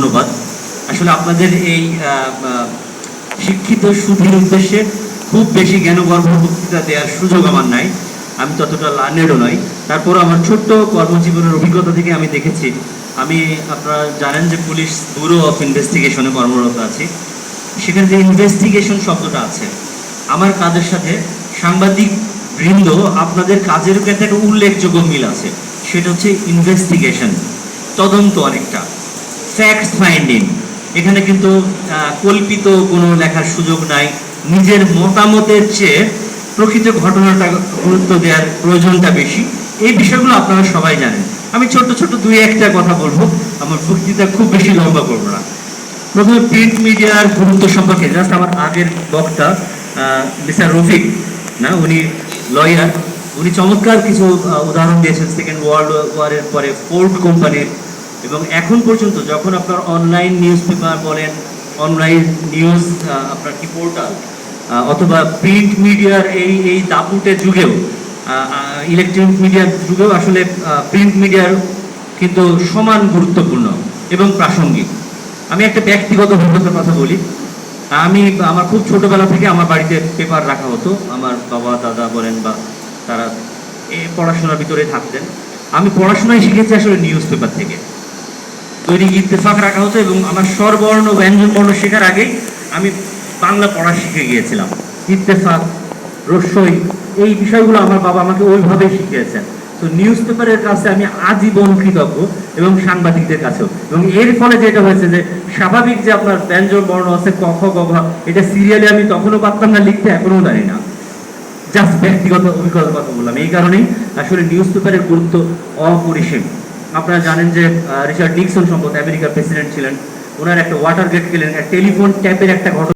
ধন্যবাদ। আসলে আপনাদের এই শিক্ষিত উদ্দেশ্যে খুব বেশি বক্তৃতা দেওয়ার সুযোগ আমার নাই। আমি ততটা লার্নেডও নই। তারপর আমার ছোট্ট কর্মজীবনের অভিজ্ঞতা থেকে আমি দেখেছি। আমি, আপনারা জানেন যে পুলিশ ব্যুরো অফ ইনভেস্টিগেশনে কর্মরত আছি। সেখানে যে ইনভেস্টিগেশন শব্দটা আছে, আমার কাজের সাথে সাংবাদিক বৃন্দ আপনাদের কাজের ক্ষেত্রে একটা উল্লেখযোগ্য মিল আছে। সেটা হচ্ছে ইনভেস্টিগেশন। তদন্ত অনেকটা। ফ্যাক্টস ফাইন্ডিং এখানে কিন্তু কল্পিত কোনো লেখার সুযোগ নাই। নিজের মতামতের চেয়ে প্রকৃত ঘটনাটা গুরুত্ব দেওয়ার প্রয়োজনটা বেশি। এই বিষয়গুলো আপনারা সবাই জানেন। আমি ছোট ছোট দুই একটা কথা বলব। আমার বক্তৃতা খুব বেশি লম্বা করব না। প্রথমে প্রিন্ট মিডিয়ার গুরুত্ব সম্পর্কে জাস্ট আমার আগের বক্তা মিস্টার রফিক, না, উনি লয়ার উনি চমৎকার কিছু উদাহরণ দিয়েছেন। সেকেন্ড ওয়ার্ল্ড ওয়ারের পরে ফোর্ড কোম্পানির এবং এখন পর্যন্ত যখন আপনার অনলাইন নিউজ পেপার বলেন অনলাইন নিউজ আপনার কি পোর্টাল অথবা প্রিন্ট মিডিয়ার এই এই দাপুটের যুগেও ইলেকট্রনিক মিডিয়ার যুগেও আসলে প্রিন্ট মিডিয়ার কিন্তু সমান গুরুত্বপূর্ণ এবং প্রাসঙ্গিক। আমি একটা ব্যক্তিগত অভিজ্ঞতার কথা বলি। আমি আমার খুব ছোটবেলা থেকে আমার বাড়িতে পেপার রাখা হতো। আমার বাবা, দাদা বলেন বা তারা পড়াশোনার ভিতরে থাকতেন। আমি পড়াশোনায় শিখেছি আসলে নিউজ পেপার থেকে। দৈনিক ইত্তেফাক রাখা হতো এবং আমার স্বরবর্ণ ব্যঞ্জন বর্ণ শেখার আগেই আমি বাংলা পড়া শিখে গিয়েছিলাম। ইত্তেফাক রস্যই এই বিষয়গুলো আমার বাবা আমাকে ওইভাবেই শিখিয়েছেন। তো নিউজ পেপারের কাছে আমি আজীবন কৃতজ্ঞ এবং সাংবাদিকদের কাছেও। এবং এর ফলে যেটা হয়েছে যে, স্বাভাবিক যে আপনার ব্যঞ্জন বর্ণ আছে, ক, খ, গ এটা সিরিয়ালে আমি তখনও পারতাম না, লিখতে এখনও জানি না। জাস্ট ব্যক্তিগত অভিজ্ঞতার কথা বললাম। এই কারণেই আসলে নিউজ পেপারের গুরুত্ব অপরিসীম। আপনারা জানেন যে রিচার্ড নিক্সন সম্ভবত আমেরিকার প্রেসিডেন্ট ছিলেন। ওনার একটা ওয়াটার গেট গেলেন টেলিফোন ট্যাপের একটা ঘটনা